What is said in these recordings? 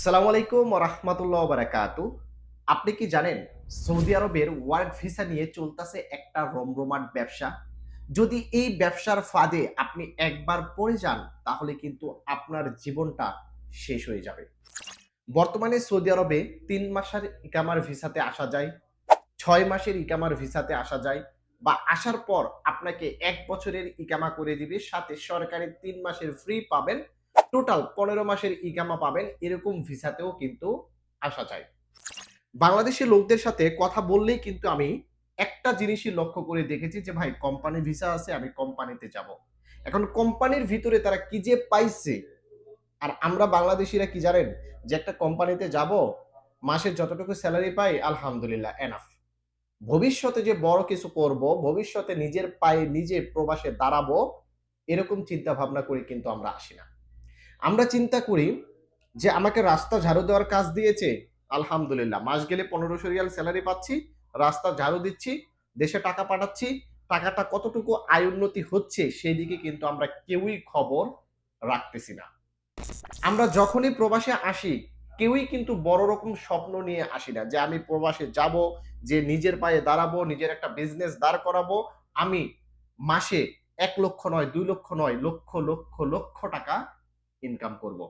সালাম আলাইকুম রহমতুল্লাহ বারাকাতু। আপনি কি জানেন, সৌদি আরবের ওয়ার্ক ভিসা নিয়ে চলতেছে একটা রমরমাট ব্যবসা? যদি এই ব্যবসার ফাঁদে আপনি একবার পড়ে যান, তাহলে কিন্তু আপনার জীবনটা শেষ হয়ে যাবে। বর্তমানে সৌদি আরবে তিন মাসের ইকামার ভিসাতে আসা যায়, ছয় মাসের ইকামার ভিসাতে আসা যায় বা আসার পর আপনাকে এক বছরের ইকামা করে দিবে, সাথে সরকারের তিন মাসের ফ্রি পাবেন টোটাল পনেরো মাসের ইকামা পাবেন, এরকম ভিসাতেও কিন্তু আসা যায়। বাংলাদেশের লোকদের সাথে কথা বললেই কিন্তু আমি একটা জিনিসই লক্ষ্য করে দেখেছি যে, ভাই কোম্পানি ভিসা আছে, আমি কোম্পানিতে যাব। এখন কোম্পানির ভিতরে তারা কি যে পাইছে? আর আমরা বাংলাদেশিরা কি জানেন যে, একটা কোম্পানিতে যাব মাসের যতটুকু স্যালারি পাই, আলহামদুলিল্লাহ এনাফ ভবিষ্যতে যে বড় কিছু করব, ভবিষ্যতে নিজের পায়ে নিজে প্রবাসে দাঁড়াবো, এরকম চিন্তা ভাবনা করে কিন্তু আমরা আসি না। আমরা চিন্তা করি যে আমাকে রাস্তা ঝাড়ু দেওয়ার কাজ দিয়েছে, আলহামদুলিল্লাহ। মাস গেলে পনেরোশো রিয়াল স্যালারি পাচ্ছি, রাস্তা ঝাড়ু দিচ্ছি, দেশে টাকা পাঠাচ্ছি, টাকাটা কতটুকু আয় উন্নতি হচ্ছে সেই দিকে কিন্তু আমরা কেউই খবর রাখতেছি না। আমরা যখনই প্রবাসে আসি, কেউই কিন্তু বড় রকম স্বপ্ন নিয়ে আসি না যে আমি প্রবাসে যাব, যে নিজের পায়ে দাঁড়াবো, নিজের একটা বিজনেস দাঁড় করাবো। আমি মাসে এক লক্ষ নয়, দুই লক্ষ নয়, লক্ষ লক্ষ লক্ষ টাকা ইনকাম করব।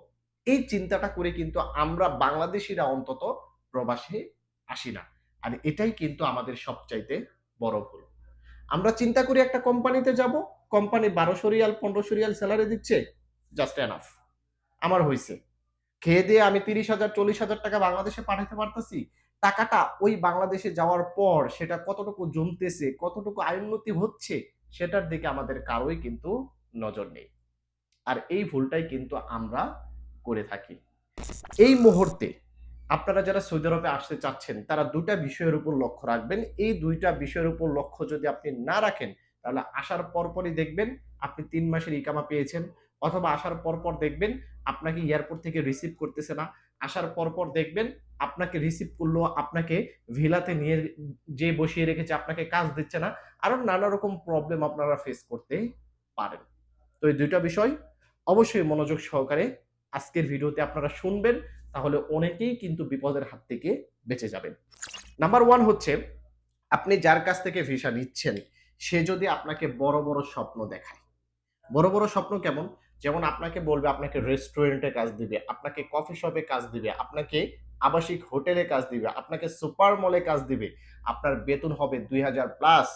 এই চিন্তাটা করে কিন্তু আমরা বাংলাদেশিরা অন্তত প্রবাসে আসি না। আর এটাই কিন্তু আমাদের সবচাইতে বড় ভুল। আমরা চিন্তা করি একটা কোম্পানিতে যাব, কোম্পানি বারোশো রিয়াল, পনেরোশো রিয়াল স্যালারি দিচ্ছে জাস্ট এনাফ আমার হয়েছে খেয়ে দিয়ে আমি তিরিশ হাজার, চল্লিশ হাজার টাকা বাংলাদেশে পাঠাতে পারতেছি। টাকাটা ওই বাংলাদেশে যাওয়ার পর সেটা কতটুকু জমতেছে, কতটুকু আয়োন্নতি হচ্ছে, সেটার দিকে আমাদের কারোই কিন্তু নজর নেই। আর এই ভুলটাই কিন্তু আমরা করে থাকি। এই মুহূর্তে আপনারা যারা সৌদি আরবে আসতে চাচ্ছেন, তারা দুটা বিষয়ের উপর লক্ষ্য রাখবেন। এই দুইটা বিষয়ের উপর লক্ষ্য যদি আপনি না রাখেন, তাহলে আসার পরপরই দেখবেন আপনি তিন মাসের ইকামা পেয়েছেন অথবা আসার পরপর দেখবেন আপনাকে এয়ারপোর্ট থেকে রিসিভ করতেছে না। আসার পরপর দেখবেন আপনাকে রিসিভ করল, আপনাকে ভিলাতে নিয়ে যে বসিয়ে রেখেছে, আপনাকে কাজ দিচ্ছে না। আরও নানা রকম প্রবলেম আপনারা ফেস করতে পারেন। তো এই দুইটা বিষয় অবশ্যই মনোযোগ সহকারে আজকের ভিডিওতে আপনারা শুনবেন, তাহলে অনেকেই কিন্তু বিপদের হাত থেকে বেঁচে যাবেন। নাম্বার ওয়ান হচ্ছে, আপনি যার কাছ থেকে ভিসা নিচ্ছেন, সে যদি আপনাকে বড় বড় স্বপ্ন দেখায়। বড় বড় স্বপ্ন কেমন? যেমন আপনাকে বলবে, আপনাকে রেস্টুরেন্টে কাজ দিবে, আপনাকে কফি শপে কাজ দিবে, আপনাকে আবাসিক হোটেলে কাজ দিবে, আপনাকে সুপার মলে কাজ দিবে, আপনার বেতন হবে দুই হাজার প্লাস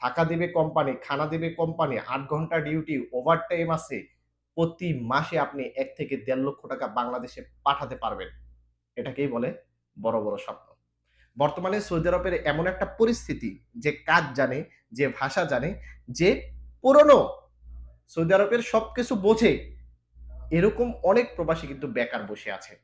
থাকা দিবে কোম্পানি খানা দিবে কোম্পানি আট ঘণ্টা ডিউটি ওভার টাইম আছে প্রতি মাসে আপনি এক থেকে দেড় লক্ষ টাকা বাংলাদেশে পাঠাতে পারবেন। এটাকেই বলে বড় বড় স্বপ্ন। বর্তমানে সৌদি আরবের এমন একটা পরিস্থিতি যে কাজ জানে, যে ভাষা জানে, যে পুরনো সৌদি আরবের সবকিছু বোঝে। এরকম অনেক প্রবাসী কিন্তু বেকার বসে আছে।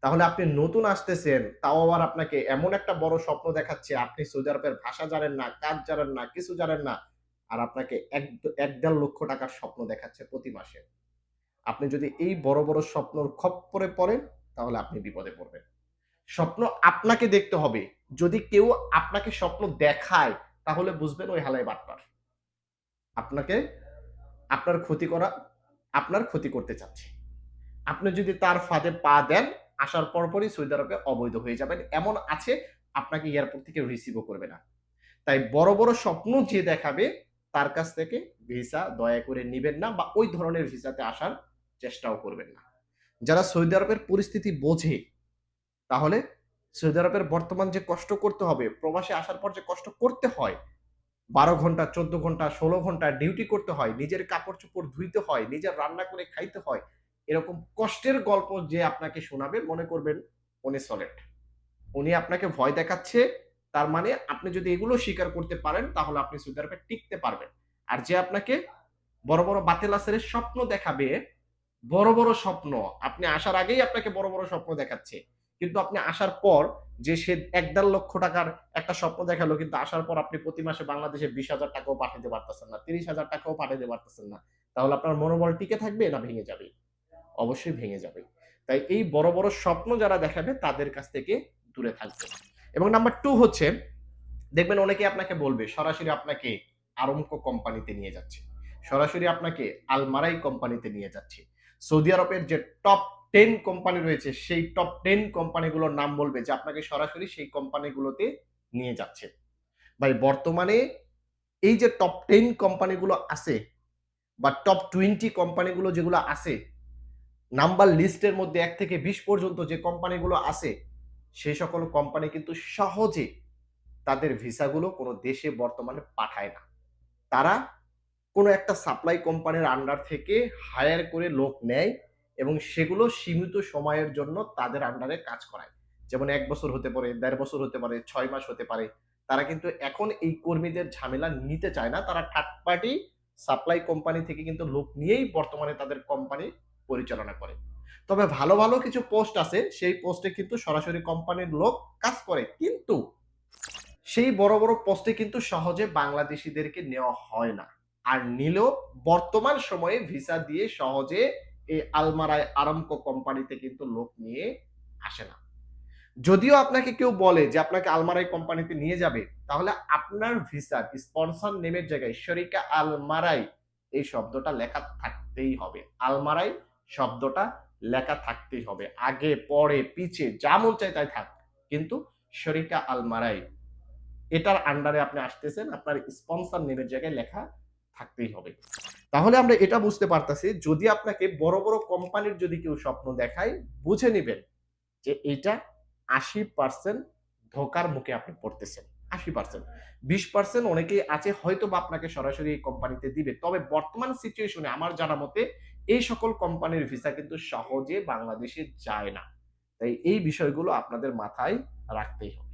তাহলে আপনি নতুন আসতেছেন, তাও আবার আপনাকে এমন একটা বড় স্বপ্ন দেখাচ্ছে, আপনি সৌদি আরবের ভাষা জানেন না, কাজ জানেন না, কিছু জানেন না। আর আপনাকে এক এক দেড় লক্ষ টাকার স্বপ্ন দেখাচ্ছে প্রতি মাসে। আপনি যদি এই বড় বড় স্বপ্নর খপ্পরে পড়েন, তাহলে আপনি বিপদে পড়বেন। স্বপ্ন আপনাকে দেখতে হবে। যদি কেউ আপনাকে স্বপ্ন দেখায়, তাহলে বুঝবেন ওই হালাই বাটপার। আপনাকে, আপনার ক্ষতি করা, আপনার ক্ষতি করতে চাচ্ছে। আপনি যদি তার ফাঁদে পা দেন, আসার পরপরই সৌদি আরবে অবৈধ হয়ে যাবেন। এমন আছে, আপনাকে এয়ারপোর্ট থেকে রিসিভও করবে না। তাই বড় বড় স্বপ্ন যে দেখাবে তার কাছ থেকে ভিসা দয়া করে নিবেন না বা ওই ধরনের ভিসাতে আসার চেষ্টাও করবেন না। যারা সৌদি আরবের পরিস্থিতি বোঝে, তাহলে সৌদি আরবের বর্তমান যে কষ্ট করতে হবে, প্রবাসে আসার পর যে কষ্ট করতে হয়, বারো ঘণ্টা, চোদ্দ ঘণ্টা, ষোলো ঘণ্টা ডিউটি করতে হয়, নিজের কাপড় চোপড় ধুইতে হয়, নিজের রান্না করে খাইতে হয়, এরকম কষ্টের গল্প যে আপনাকে শোনাবে, মনে করবেন উনি সলেট উনি আপনাকে ভয় দেখাচ্ছে তার মানে আপনি যদি এগুলো স্বীকার করতে পারেন, তাহলে আপনি সৌদি আরবে টিকতে পারবেন। আর যে আপনাকে বড় বড় বাতিল আসরের স্বপ্ন দেখাবে, বড় বড় স্বপ্ন, আপনি আসার আগেই আপনাকে বড় বড় স্বপ্ন দেখাচ্ছে। কিন্তু আপনি আসার পর যে সে এক দেড় লক্ষ টাকার একটা স্বপ্ন দেখাল, কিন্তু আসার পর আপনি প্রতি মাসে বাংলাদেশে বিশ হাজার টাকাও পাঠাতে পারতেছেন না, তিরিশ হাজার টাকাও পাঠাতে পারতেছেন না, তাহলে আপনার মনোবল টিকে থাকবে না ভেঙে যাবে? অবশ্যই ভেঙে যাবে। তাই এই বড় বড় স্বপ্ন যারা দেখাবে, তাদের কাছ থেকে দূরে থাকবে এবং নাম্বার টু হচ্ছে, দেখবেন অনেকে আপনাকে বলবে, সরাসরি আপনাকে আরমকো কোম্পানিতে নিয়ে যাচ্ছে। সরাসরি আপনাকে আলমারাই কোম্পানিতে নিয়ে যাচ্ছে। সৌদি আরবের যে টপ টেন কোম্পানি রয়েছে, সেই টপ টেন কোম্পানিগুলোর নাম বলবে যে আপনাকে সরাসরি সেই কোম্পানিগুলোতে নিয়ে যাচ্ছে। ভাই, বর্তমানে এই যে টপ টেন কোম্পানিগুলো আছে বা টপ টোয়েন্টি কোম্পানিগুলো যেগুলো আছে নাম্বার লিস্টের মধ্যে এক থেকে বিশ পর্যন্ত যে কোম্পানিগুলো আছে সেই সকল কোম্পানি কিন্তু সহজে তাদের ভিসাগুলো কোনো দেশে বর্তমানে পাঠায় না। তারা কোনো একটা সাপ্লাই কোম্পানির আন্ডার থেকে হায়ার করে লোক নেয় এবং সেগুলো সীমিত সময়ের জন্য তাদের আন্ডারে কাজ করায়। যেমন এক বছর হতে পারে, দেড় বছর হতে পারে, ছয় মাস হতে পারে। তারা কিন্তু এখন এই কর্মীদের ঝামেলা নিতে চায় না। তারা থার্ড পার্টি সাপ্লাই কোম্পানি থেকে কিন্তু লোক নিয়েই বর্তমানে তাদের কোম্পানি পরিচালনা করে। তবে ভালো ভালো কিছু পোস্ট আছে, সেই পোস্টে কিন্তু সরাসরি কোম্পানির লোক কাজ করে। কিন্তু সেই বড় বড় পোস্টে কিন্তু সহজে বাংলাদেশিদেরকে নেওয়া হয় না। আর নিলেও বর্তমান সময়ে ভিসা দিয়ে সহজে এই আলমারায় আরামকো কোম্পানিতে কিন্তু লোক নিয়ে আসে না। যদিও আপনাকে কেউ বলে যে আপনাকে আলমারাই কোম্পানিতে নিয়ে যাবে, তাহলে আপনার ভিসার স্পন্সর নেমের জায়গায় শরিকা আলমারাই এই শব্দটা লেখা থাকতেই হবে। আলমারাই শব্দটা লেখা থাকতেই হবে। আগে, পরে, পিছে, যা মন চায় তাই থাক। কিন্তু শরিকা আলমারাই এটার আন্ডারে আপনি আসতেছেন, আপনার স্পন্সর নেমের জায়গায় লেখা থাকতেই হবে। তাহলে আমরা এটা বুঝতে পারতাছি, যদি আপনাকে বড় বড় কোম্পানির যদি কেউ স্বপ্ন দেখায়, বুঝে নেবেন যে এটা আশি পার্সেন্ট ধোকার মুখে আপনি পড়তেছেন। আশি পার্সেন্ট বিশ পার্সেন্ট অনেকেই আছে হয়তো বা আপনাকে সরাসরি এই কোম্পানিতে দিবে। তবে বর্তমান সিচুয়েশনে আমার জানা মতে এই সকল কোম্পানির ভিসা কিন্তু সহজে বাংলাদেশে যায় না। তাই এই বিষয়গুলো আপনাদের মাথায় রাখতেই হবে।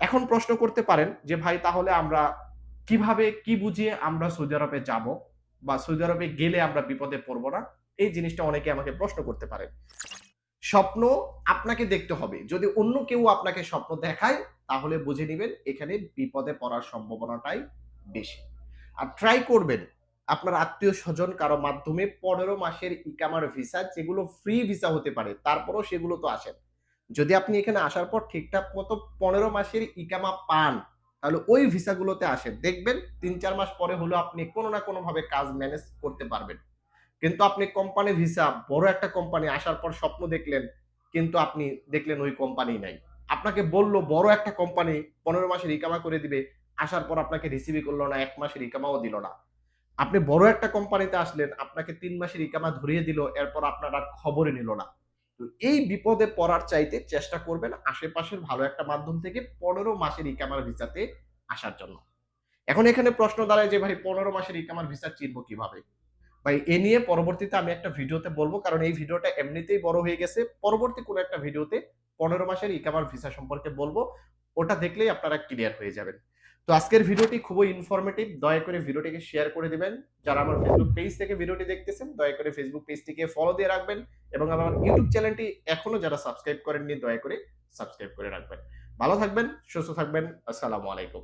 এখন প্রশ্ন করতে পারেন যে, ভাই, তাহলে আমরা কীভাবে, কি বুঝিয়ে আমরা সৌদি আরবে যাব বা সৌদি আরবে গেলে আমরা বিপদে পড়ব না? এই জিনিসটা অনেকে আমাকে প্রশ্ন করতে পারে স্বপ্ন আপনাকে দেখতে হবে। যদি অন্য কেউ আপনাকে স্বপ্ন দেখায়, তাহলে বুঝে নেবেন এখানে বিপদে পড়ার সম্ভাবনাটাই বেশি। আর ট্রাই করবেন। আপনার আত্মীয় স্বজন কারও মাধ্যমে পনেরো মাসের ইকামার ভিসা, যেগুলো ফ্রি ভিসা হতে পারে, তারপরও সেগুলো তো আসেন যদি আপনি এখানে আসার পর ঠিকঠাক মতো পনেরো মাসের ইকামা পান, তাহলে ওই ভিসাগুলোতে আসেন। দেখবেন তিন চার মাস পরে হলো আপনি কোনো না কোনো ভাবে কাজ ম্যানেজ করতে পারবেন। কিন্তু আপনি কোম্পানি ভিসা, বড় একটা কোম্পানি আসার পর স্বপ্ন দেখলেন, কিন্তু আপনি দেখলেন ওই কোম্পানি নাই। আপনাকে বলল, বড় একটা কোম্পানি পনেরো মাসের ইকামা করে দিবে, আসার পর আপনাকে রিসিভই করল না, এক মাসের ইকামাও দিল না। আপনি বড় একটা কোম্পানিতে আসলেন, আপনাকে তিন মাসের ইকামা ধরিয়ে দিল, এরপর আপনার আর খবরই নিল না। তো এই বিপদে পড়ার চাইতে চেষ্টা করবেন আশেপাশের ভালো একটা মাধ্যম থেকে পনেরো মাসের ইকামার ভিসাতে আসার জন্য। এখন এখানে প্রশ্ন দাঁড়ায় যে, ভাই, পনেরো মাসের ইকামার ভিসা চিনবো কীভাবে? ভাই, এ নিয়ে পরবর্তীতে আমি একটা ভিডিওতে বলব, কারণ এই ভিডিওটা এমনিতেই বড় হয়ে গেছে। পরবর্তী কোনো একটা ভিডিওতে পনেরো মাসের ইকামার ভিসা সম্পর্কে বলব। ওটা দেখলেই আপনারা ক্লিয়ার হয়ে যাবেন। তো আজকের ভিডিওটি খুবই ইনফরমেটিভ দয়া করে ভিডিওটিকে শেয়ার করে দিবেন। যারা আমার ফেসবুক পেজ থেকে ভিডিওটি দেখতেছেন, দয়া করে ফেসবুক পেজটিকে ফলো দিয়ে রাখবেন এবং আমার ইউটিউব চ্যানেলটি এখনও যারা সাবস্ক্রাইব করেননি, দয়া করে সাবস্ক্রাইব করে রাখবেন। ভালো থাকবেন, সুস্থ থাকবেন। আসসালামু আলাইকুম।